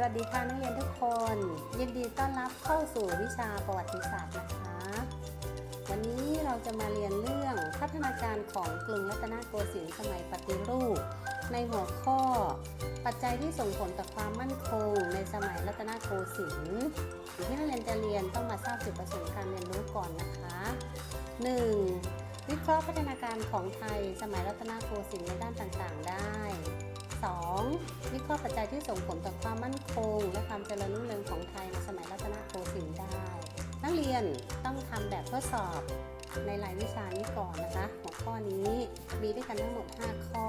สวัสดีค่ะนักเรียนทุกคน ยินดีต้อนรับเข้าสู่วิชาประวัติศาสตร์นะคะ วันนี้เราจะมาเรียนเรื่องพัฒนาการของกรุงรัตนโกสินทร์สมัยปฏิรูป ในหัวข้อ ปัจจัยที่ส่งผลต่อความมั่นคง ในสมัยรัตนโกสินทร์สิ่งที่นักเรียนจะเรียนต้องมาทราบจุดประสงค์การเรียนรู้ก่อนนะคะ 1. วิเคราะห์พัฒนาการของไทยสมัยรัตนโกสินทร์ในด้านต่างๆ ได้ 2. วิเคราะห์ปัจจัยที่ส่งผลต่อความมั่นคง และความเจริญรุ่งเรืองของไทยในสมัยรัตนโกสินทร์ได้ นักเรียนต้องทำแบบทดสอบในรายวิชานี้ก่อนนะคะ หัวข้อนี้มีด้วยกันทั้งหมด 5 ข้อ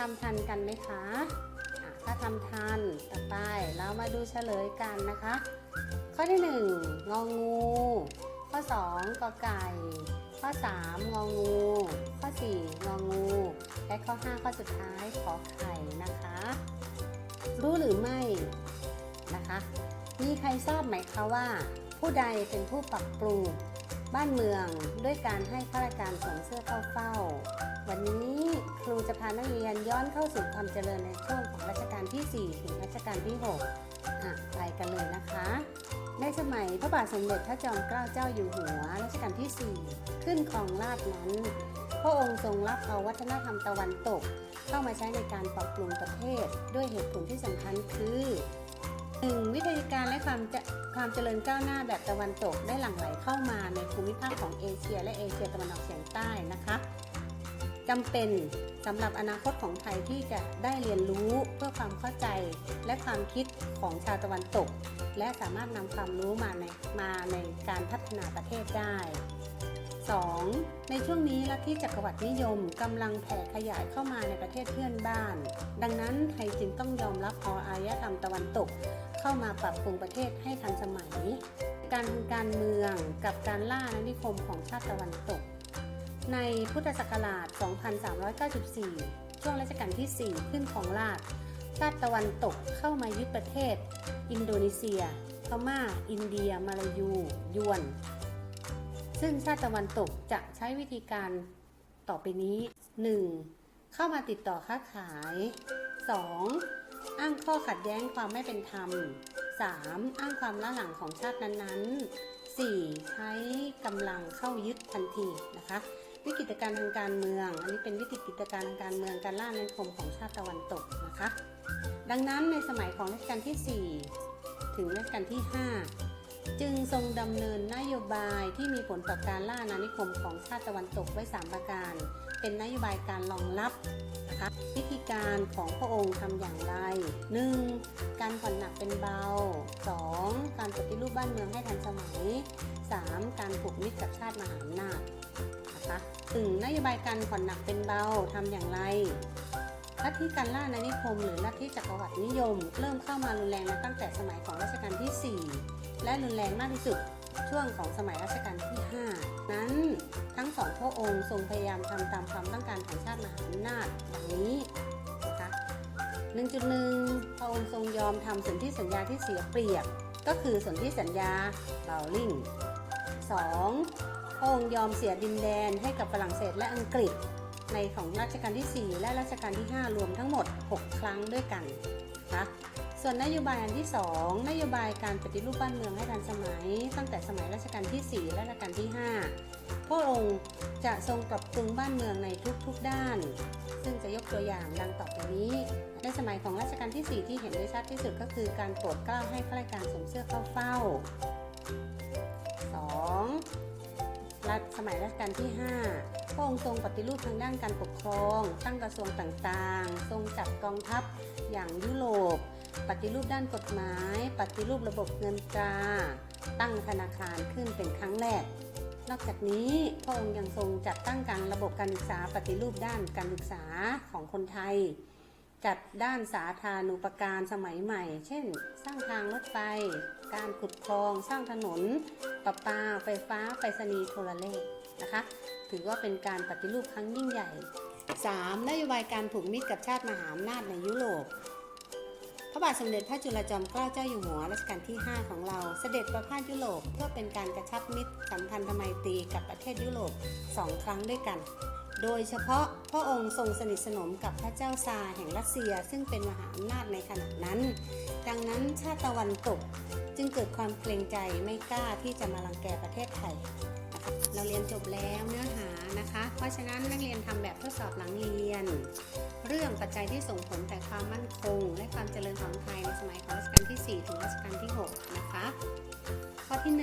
ทำทันกันไหมคะะถ้าทำทันต่อไปเรามาดูเฉลยกันนะคะ ข้อที่ 1 งองู ข้อ 2กอไก่ ข้อ 3 งองู ข้อ 4 งองู และข้อ 5 ข้อสุดท้ายขอไข่นะคะ รู้หรือไม่นะคะ มีใครทราบไหมคะว่า ผู้ใดเป็นผู้ปรับปรุง บ้านเมืองด้วยการให้ข้าราชการสวมเสื้อเข้าเฝ้า วันนี้ครูจะพานักเรียนย้อนเข้าสู่ความเจริญในช่วงของรัชกาลที่ 4 ถึงรัชกาลที่6อะไปกันเลยนะคะ ในสมัยพระบาทสมเด็จพระจอมเกล้าเจ้าอยู่หัวรัชกาลที่ 4 ขึ้นครองราชนั้น พระองค์ทรงรับเอาวัฒนธรรมตะวันตก เข้ามาใช้ในการปรับปรุงประเทศ ด้วยเหตุผลที่สำคัญคือ 1. วิทยาการและความจ ความเจริญก้าวหน้าแบบตะวันตกได้หลั่งไหลเข้ามาในภูมิภาคของเอเชีย และเอเชียตะวันออกเฉียงใต้นะคะจำเป็นสำหรับอนาคตของไทยที่จะได้เรียนรู้เพื่อความเข้าใจและความคิดของชาวตะวันตก และสามารถนำความรู้มาในมาในการพัฒนาประเทศได้ 2. ในช่วงนี้ลัทธิจักรวรรดินิยมกำลังแผ่ขยายเข้ามาในประเทศเพื่อนบ้าน ดังนั้นไทยจึงต้องยอมรับเอาอารยธรรมตะวันตก เข้ามาปรับปรุงประเทศให้ทันสมัย การการเมืองกับการล่าอาณานิคมของชาติตะวันตก ในพุทธศักราช 2394 ช่วงรัชกาลที่ 4 ขึ้นของราชชาติตะวันตกเข้ามายึดประเทศ อินโดนีเซียพม่า อินเดีย มาลายู ยวน ซึ่งชาติตะวันตกจะใช้วิธีการต่อไปนี้ 1. เข้ามาติดต่อค้าขาย 2. อ้างข้อขัดแย้งความไม่เป็นธรรม 3. อ้างความล้าหลังของชาตินั้นๆ 4. ใช้กำลังเข้ายึดทันทีนะคะ วิกฤตการทางการเมือง อันนี้เป็นวิกฤตการทางการเมืองการล่าอาณานิคมของชาติตะวันตกนะคะ ดังนั้นในสมัยของรัชกาลที่ 4 ถึงรัชกาลที่ 5 จึงทรงดำเนินนโยบายที่มีผลต่อการล่าอาณานิคมของชาติตะวันตกไว้ 3 ประการ เป็นนโยบายการรองรับนะคะวิธีการของพระองค์ทำอย่างไร 1. การผ่อนหนักเป็นเบา 2. การปฏิรูปบ้านเมืองให้ทันสมัย 3. การผูกมิตรกับชาติมหาอำนาจนะคะถึงนโยบายการผ่อนหนักเป็นเบาทำอย่างไรลัทธิการล่าอาณานิคม หรือลัทธิจักรวรรดินิยม เริ่มเข้ามารุนแรงตั้งแต่สมัยของรัชกาลที่ 4 และรุนแรงมากที่สุดช่วงของสมัยรัชกาลที่ 5 นั้นทั้งสองพระองค์ทรงพยายามทำตามความต้องการของชาติมหาอำนาจดังนี้นะคะ1.1 พระองค์ทรงยอมทำสนธิสัญญาที่เสียเปรียบ ก็คือสนธิสัญญาเบลลิง 2. พระองค์ยอมเสียดินแดนให้กับฝรั่งเศสและอังกฤษ ในของรัชกาลที่ 4 และรัชกาลที่ 5 รวมทั้งหมด 6 ครั้งด้วยกันนะคะ ส่วนนโยบายอันที่ 2 นโยบายการปฏิรูปบ้านเมืองให้ทันสมัย ตั้งแต่สมัยรัชกาลที่ 4 และรัชกาลที่ 5 พระองค์จะทรงปรับปรุงบ้านเมืองในทุกๆด้าน ซึ่งจะยกตัวอย่างดังต่อไปนี้ ในสมัยของรัชกาลที่ 4 ที่เห็นได้ชัดที่สุดก็คือการโปรดเกล้าให้ข้าราชการสวมเสื้อเข้าเฝ้า 2. รัชสมัยรัชกาลที่ 5 พระองค์ทรงปฏิรูปทางด้านการปกครอง ตั้งกระทรวงต่างๆ ทรงจัดกองทัพอย่างยุโรป ปฏิรูปด้านกฎหมาย ปฏิรูประบบเงินตรา ตั้งธนาคารขึ้นเป็นครั้งแรก นอกจากนี้พระองค์ยังทรงจัดตั้งการระบบการศึกษาปฏิรูปด้านการศึกษาของคนไทย จัดด้านสาธารณูปการสมัยใหม่ เช่น สร้างทางรถไฟ การขุดคลอง สร้างถนนประปา ไฟฟ้า ไปรษณีย์โทรเลข นะคะ ถือว่าเป็นการปฏิรูปครั้งยิ่งใหญ่ 3. นโยบายการผูกมิตรกับชาติมหาอำนาจในยุโรป พระบาทสมเด็จพระจุลจอมเกล้าเจ้าอยู่หัวรัชกาลที่ 5 ของเราเสด็จประพาสยุโรปเพื่อเป็นการกระชับมิตรสัมพันธไมตรีกับประเทศยุโรป2ครั้งด้วยกัน โดยเฉพาะพระองค์ทรงสนิทสนมกับพระเจ้าซาร์แห่งรัสเซียซึ่งเป็นมหาอำนาจในขณะนั้น ดังนั้นชาติตะวันตกจึงเกิดความเกรงใจไม่กล้าที่จะมารังแกประเทศไทย เราเรียนจบแล้วเนื้อหานะคะ เพราะฉะนั้นนักเรียนทำแบบทดสอบหลังเรียน เรื่องปัจจัยที่ส่งผลแต่ความมั่นคง และความเจริญของไทยในสมัยของรัชกาลที่ 4 ถึงรัชกาลที่ 6 นะคะ ข้อที่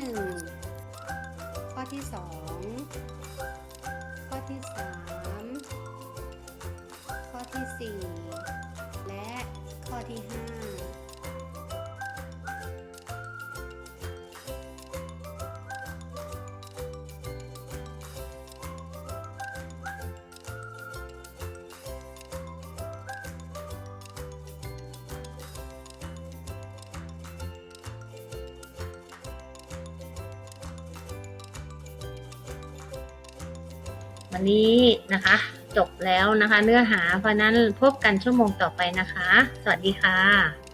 1 ข้อที่ 2 ข้อที่ 3 ข้อที่ 4 และข้อที่ 5 วันนี้นะคะ จบแล้วนะคะ เนื้อหาเพราะนั้นพบกันชั่วโมงต่อไปนะคะ สวัสดีค่ะ